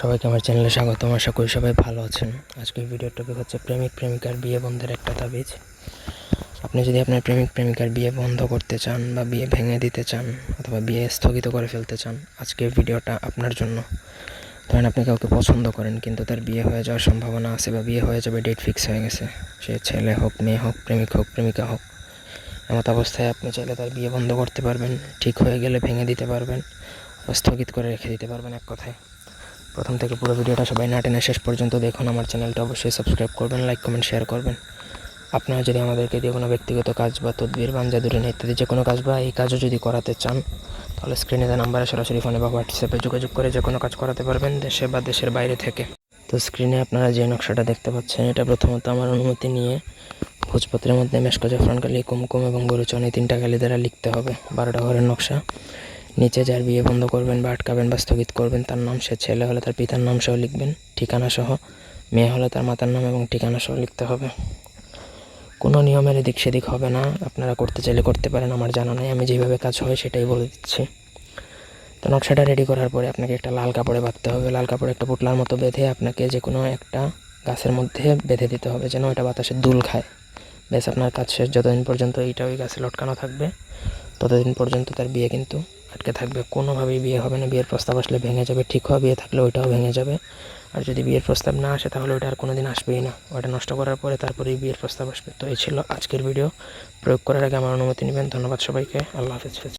সবাইকে আমার চ্যানেলে স্বাগতম, আশা করি সবাই ভালো আছেন। আজকের ভিডিওর টপিক হচ্ছে প্রেমিক, প্রেমিকার বিয়ে বন্ধের একটা তাবিজ। আপনি যদি আপনার প্রেমিক, প্রেমিকার বিয়ে বন্ধ করতে চান বা বিয়ে ভেঙে দিতে চান অথবা বিয়ে স্থগিত করে ফেলতে চান, আজকের ভিডিওটা আপনার জন্য। ধরেন আপনি কাউকে পছন্দ করেন, কিন্তু তার বিয়ে হয়ে যাওয়ার সম্ভাবনা আছে বা বিয়ে হয়ে যাবে ডেট ফিক্স হয়ে গেছে। সে ছেলে হোক, মেয়ে হোক, প্রেমিক হোক, প্রেমিকা হোক, এমত অবস্থায় আপনি চাইলে তার বিয়ে বন্ধ করতে পারবেন, ঠিক হয়ে গেলে ভেঙে দিতে পারবেন বা স্থগিত করে রেখে দিতে পারবেন এক কথায়। প্রথম থেকে পুরো ভিডিওটা সবাই না টেনে শেষ পর্যন্ত দেখুন। আমার চ্যানেলটা অবশ্যই সাবস্ক্রাইব করবেন লাইক কমেন্ট শেয়ার করবেন। আপনারা যদি আমাদেরকে দিয়ে কোনো ব্যক্তিগত কাজ বা তদবির বাঞ্জাদুরিন ইত্যাদি যে কোনো কাজ বা এই কাজও যদি করাতে চান, তাহলে স্ক্রিনে দেওয়া নাম্বারে সরাসরি ফোনে বা হোয়াটসঅ্যাপে যোগাযোগ করে যে কোনো কাজ করাতে পারবেন দেশে বা দেশের বাইরে থেকে। তো স্ক্রিনে আপনারা যে নকশাটা দেখতে পাচ্ছেন, এটা প্রথমত আমার অনুমতি নিয়ে ভোজপত্রের মধ্যে মেশকো জাফরান কালি কুমকুম এবং গরুচন এই তিনটা কালি দ্বারা লিখতে হবে। বারোটা ঘরের নকশা। নিচে যার বিয়ে বন্ধ করবেন বা আটকাবেন বা স্থগিত করবেন, তার নাম সে ছেলে হলে তার পিতার নাম সহ লিখবেন, ঠিকানা সহ মেয়ে হলে তার মাতার নাম এবং ঠিকানা সহ লিখতে হবে। কোনো নিয়মের এদিক সেদিক হবে না, আপনারা করতে চাইলে করতে পারেন, আমার জানা নেই, আমি যেভাবে কাজ হয় সেটাই বলে দিচ্ছি। তো নকশাটা রেডি করার পরে আপনাকে একটা লাল কাপড়ে বাঁধতে হবে, লাল কাপড়ে একটা পুটলার মতো বেঁধে আপনাকে যে কোনো একটা গাছের মধ্যে বেঁধে দিতে হবে, যেন ওটা বাতাসে দুল খায়। বেশ আপনার কাজ শেষ, যতদিন পর্যন্ত এইটা ওই গাছে লটকানো থাকবে, ততদিন পর্যন্ত তার বিয়ে কিন্তু আটকে থাকবে, কোনোভাবেই বিয়ে হবে না। বিয়ের প্রস্তাব আসলে ভেঙে যাবে, ঠিক হওয়া বিয়ে থাকলে ওইটাও ভেঙে যাবে। আর যদি বিয়ের প্রস্তাব না আসে, তাহলে ওইটা আর কোনো দিন আসবেই না। ওটা নষ্ট করার পরে তারপরেই বিয়ের প্রস্তাব আসবে। তো এই ছিল আজকের ভিডিও। প্রয়োগ করার আগে আমার অনুমতি নেবেন। ধন্যবাদ সবাইকে। আল্লাহ হাফিজ।